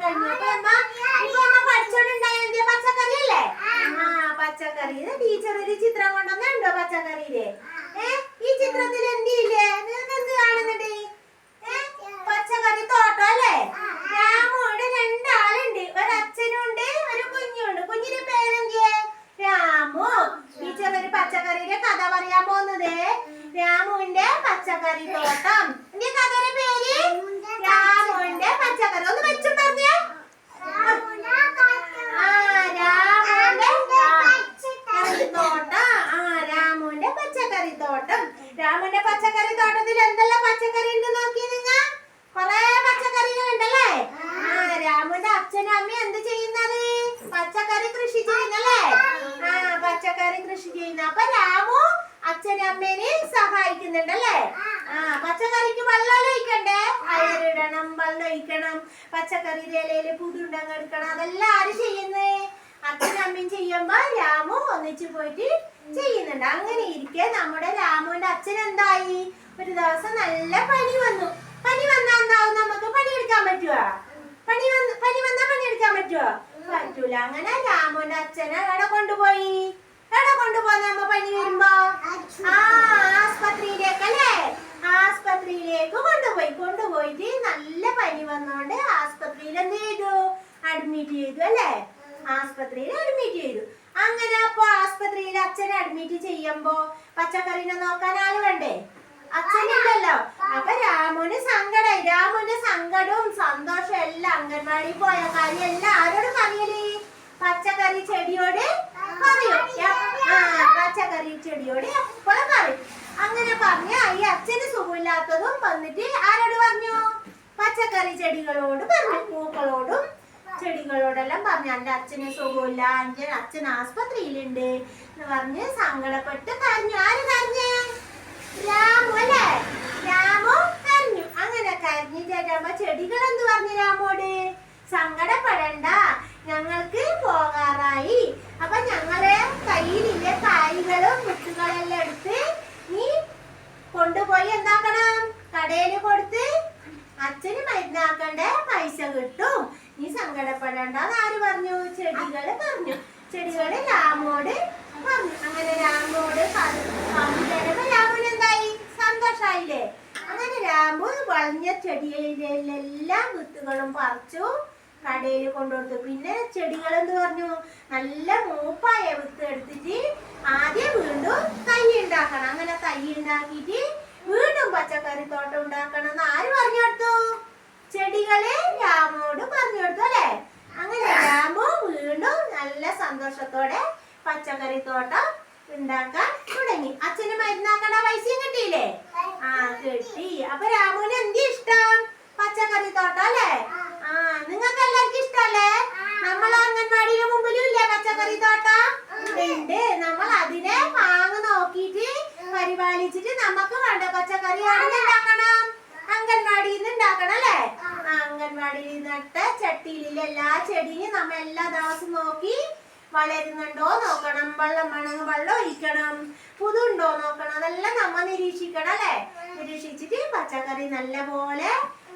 കഴിഞ്ഞു. അപ്പൊ അമ്മ ഇപ്പൊ അമ്മ പഠിച്ചോണ്ടുണ്ടായ എന്തിയ? പച്ചക്കറി അല്ലേ ആ പച്ചക്കറി. ടീച്ചർ ഒരു ചിത്രം കൊണ്ടുവന്നുണ്ടോ പച്ചക്കറിയിൽ? ഏ ഈ ചിത്രത്തിൽ എന്തില്ലേ നിങ്ങൾക്ക് എന്ത് കാണുന്നുണ്ട്? പച്ചക്കറി തോട്ടം അല്ലേ? രാമുണ്ട് രണ്ടാളുണ്ട്. ഒരു അച്ഛനും ഉണ്ട് ഒരു കുഞ്ഞുണ്ട്. കുഞ്ഞിന്റെ പേരെന്തിയേ? രാമു. ടീച്ചർ ഒരു പച്ചക്കറിയുടെ കഥ പറയാൻ പോകുന്നത്. രാമുവിന്റെ പച്ചക്കറി തോട്ടം എന്റെ കഥയുടെ പേര് രാമുവിന്റെ പച്ചക്കറി ഒന്ന് വെച്ചും പറഞ്ഞേ ആ രാമുവിന്റെ പച്ചക്കറിത്തോട്ടം ആ രാമുവിന്റെ പച്ചക്കറി തോട്ടം രാമുവിന്റെ പച്ചക്കറി എന്തെല്ലാം പച്ചക്കറി ഉണ്ട് നോക്കി നിങ്ങ കൊറേ പച്ചക്കറികൾ ഉണ്ടല്ലേ? ആ. രാമുവിന്റെ അച്ഛനും അമ്മയും എന്ത് ചെയ്യുന്നത്? പച്ചക്കറി കൃഷി ചെയ്യുന്നല്ലേ? ആ പച്ചക്കറി കൃഷി ചെയ്യുന്ന. അപ്പൊ രാമു അച്ഛനും അമ്മേനെ സഹായിക്കുന്നുണ്ടല്ലേ? ആ പച്ചക്കറിക്ക് വെള്ളം ഒഴിക്കണ്ടേ? അയറിടണം വെള്ളം ഒഴിക്കണം പച്ചക്കറി ഇലയിൽ പുതുണ്ടങ്ങ് എടുക്കണം. അതെല്ലാം ആര് ചെയ്യുന്നേ? അച്ഛനും അമ്മയും ചെയ്യുമ്പോ രാമു ഒന്നിച്ചു പോയിട്ട് ചെയ്യുന്നുണ്ട്. അങ്ങനെ ഇരിക്കെ നമ്മുടെ രാമുവിന്റെ അച്ഛൻ എന്തായി? ഒരു ദിവസം നല്ല പനി വന്നു. പനി വന്നാ എന്താവും നമുക്ക് പണിയെടുക്കാൻ പറ്റുവാ? പനി വന്ന് പനി വന്നാ പണിയെടുക്കാൻ പറ്റുവോ? പറ്റൂല. അങ്ങനെ രാമുവിന്റെ അച്ഛനെ എവിടെ കൊണ്ടുപോയി? എവിടെ കൊണ്ടുപോകുന്ന നമ്മ പനി വരുമ്പോ? ആ ആസ്പത്രിയിലേക്ക് അല്ലേ ആസ്പത്രിയിലേക്ക് കൊണ്ടുപോയി. കൊണ്ടുപോയിട്ട് നല്ല പനി വന്നോണ്ട് ആസ്പത്രിയിൽ എന്ത് ചെയ്തു? അഡ്മിറ്റ് ചെയ്തു അല്ലേ? ആസ്പത്രിയിൽ അഡ്മിറ്റ് ചെയ്തു. അങ്ങനെ അപ്പൊ ആസ്പത്രിയിൽ അച്ഛനെ അഡ്മിറ്റ് ചെയ്യുമ്പോ പച്ചക്കറിനെ നോക്കാൻ ആൾ വേണ്ടേ? അച്ഛനില്ലല്ലോ. അപ്പൊ രാമുന് സങ്കടായി. രാമുന്റെ സങ്കടവും സന്തോഷവും എല്ലാം അംഗൻവാടി പോയ കാര്യം എല്ലാം ആരോട് പറയലേ? പച്ചക്കറി ചെടിയോട് പറയും. ആ പച്ചക്കറി ചെടിയോട് എപ്പോഴും പറയും. അങ്ങനെ പറഞ്ഞ ഈ അച്ഛന് സുഖമില്ലാത്തതും വന്നിട്ട് ആരോട് പറഞ്ഞു? പച്ചക്കറി ചെടികളോട് പറഞ്ഞു. പൂക്കളോടും ചെടികളോടെല്ലാം പറഞ്ഞു. എന്റെ അച്ഛന് സുഖമില്ല. എന്റെ അച്ഛൻ ആസ്പത്രിയിലുണ്ട്. എന്ന് പറഞ്ഞ് സങ്കടപ്പെട്ട് കരഞ്ഞു. ആര് കരഞ്ഞേ? രാമു അല്ലേ? രാമു അങ്ങനെ കരഞ്ഞു ചേരുമ്പോ ചെടികൾ പറഞ്ഞു രാമോട്? സങ്കടപ്പെടണ്ട. ഞങ്ങൾക്ക് പോകാറായി. അപ്പൊ ഞങ്ങളെ കയ്യിലില്ലേ കായ്കളും വിത്തുകളെല്ലാം എടുത്ത് നീ കൊണ്ടുപോയി എന്താക്കണം? കടയിൽ കൊടുത്ത് അച്ഛന് മരുന്നാക്കണ്ട പൈസ കിട്ടും. നീ സങ്കടപ്പെടണ്ടെന്ന് ആര് പറഞ്ഞു? ചെടികൾ പറഞ്ഞു. ചെടികൾ രാമോട് പറഞ്ഞു. അങ്ങനെ രാമോട് പറഞ്ഞപ്പോ രാമന് എന്തായി സന്തോഷായില്ലേ രാമു വളഞ്ഞ ചെടിയിലെല്ലാം വിത്തുകളും പറിച്ചു കടയിൽ കൊണ്ടുകൊടുത്തു. പിന്നെ ചെടികൾ എന്ന് പറഞ്ഞു നല്ല മൂപ്പായ വിത്ത് എടുത്തിട്ട് ആദ്യം വീണ്ടും തൈ ഉണ്ടാക്കണം. അങ്ങനെ തൈ ഉണ്ടാക്കിയിട്ട് വീണ്ടും പച്ചക്കറി തോട്ടം ഉണ്ടാക്കണം എന്ന് ആര് പറഞ്ഞു കൊടുത്തു? ചെടികളെ രാമോട് പറഞ്ഞു കൊടുത്തു അല്ലേ? അങ്ങനെ രാമു വീണ്ടും നല്ല സന്തോഷത്തോടെ പച്ചക്കറി തോട്ടം ഉണ്ടാക്കാൻ തുടങ്ങി. അച്ഛന് മരുന്നാക്കണ പൈസയും കിട്ടിയില്ലേ? ആ കിട്ടി. അപ്പൊ രാമുവിന് എന്തി ഇഷ്ടം? പച്ചക്കറി തോട്ടം അല്ലേ? ആ. നിങ്ങൾക്ക് എല്ലാവർക്കും ഇഷ്ടല്ലേ നമ്മൾ അംഗൻവാടിയുടെ മുമ്പിലും ഇല്ലേ പച്ചക്കറി തോട്ടം? ഉണ്ട്. നമ്മൾ അതിനെ വാങ്ങി നോക്കിയിട്ട് പരിപാലിച്ചിട്ട് നമുക്ക് വേണ്ട പച്ചക്കറി ഉണ്ടാക്കണം. അംഗൻവാടിയിൽ നിന്ന് ഉണ്ടാക്കണം അല്ലേ? അംഗൻവാടിയിൽ നട്ട ചട്ടിയിലെ എല്ലാ ചെടിയും നമ്മ എല്ലാ ദിവസവും നോക്കി വളരുന്നുണ്ടോ നോക്കണം. വെള്ളം വേണമെങ്കിൽ വെള്ളം ഒഴിക്കണം. പുതുണ്ടോ നോക്കണം. അതെല്ലാം നമ്മ നിരീക്ഷിക്കണം അല്ലെ? നിരീക്ഷിച്ചിട്ട് പച്ചക്കറി നല്ല പോലെ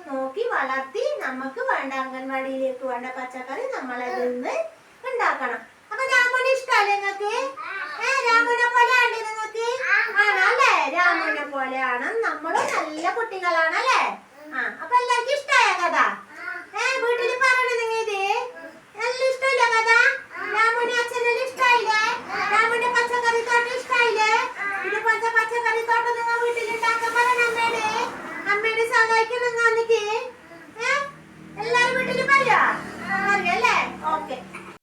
നോക്കി വളർത്തി നമുക്ക് വേണ്ട അംഗൻവാടിയിലേക്ക് വേണ്ട പച്ചക്കറി നമ്മളതിൽ നിന്ന് ഉണ്ടാക്കണം. അപ്പൊ രാമണ ഇഷ്ടമല്ലേ നിങ്ങക്ക് ഏഹ് രാമനെ പോലെ ആണ് നിങ്ങക്ക് ആണല്ലേ രാമനെ പോലെയാണ്. നമ്മളും നല്ല കുട്ടികളാണല്ലേ ആ അപ്പൊ എല്ലാവർക്കും ഇഷ്ടമായ കഥ. ഏ വീട്ടിൽ പറയണ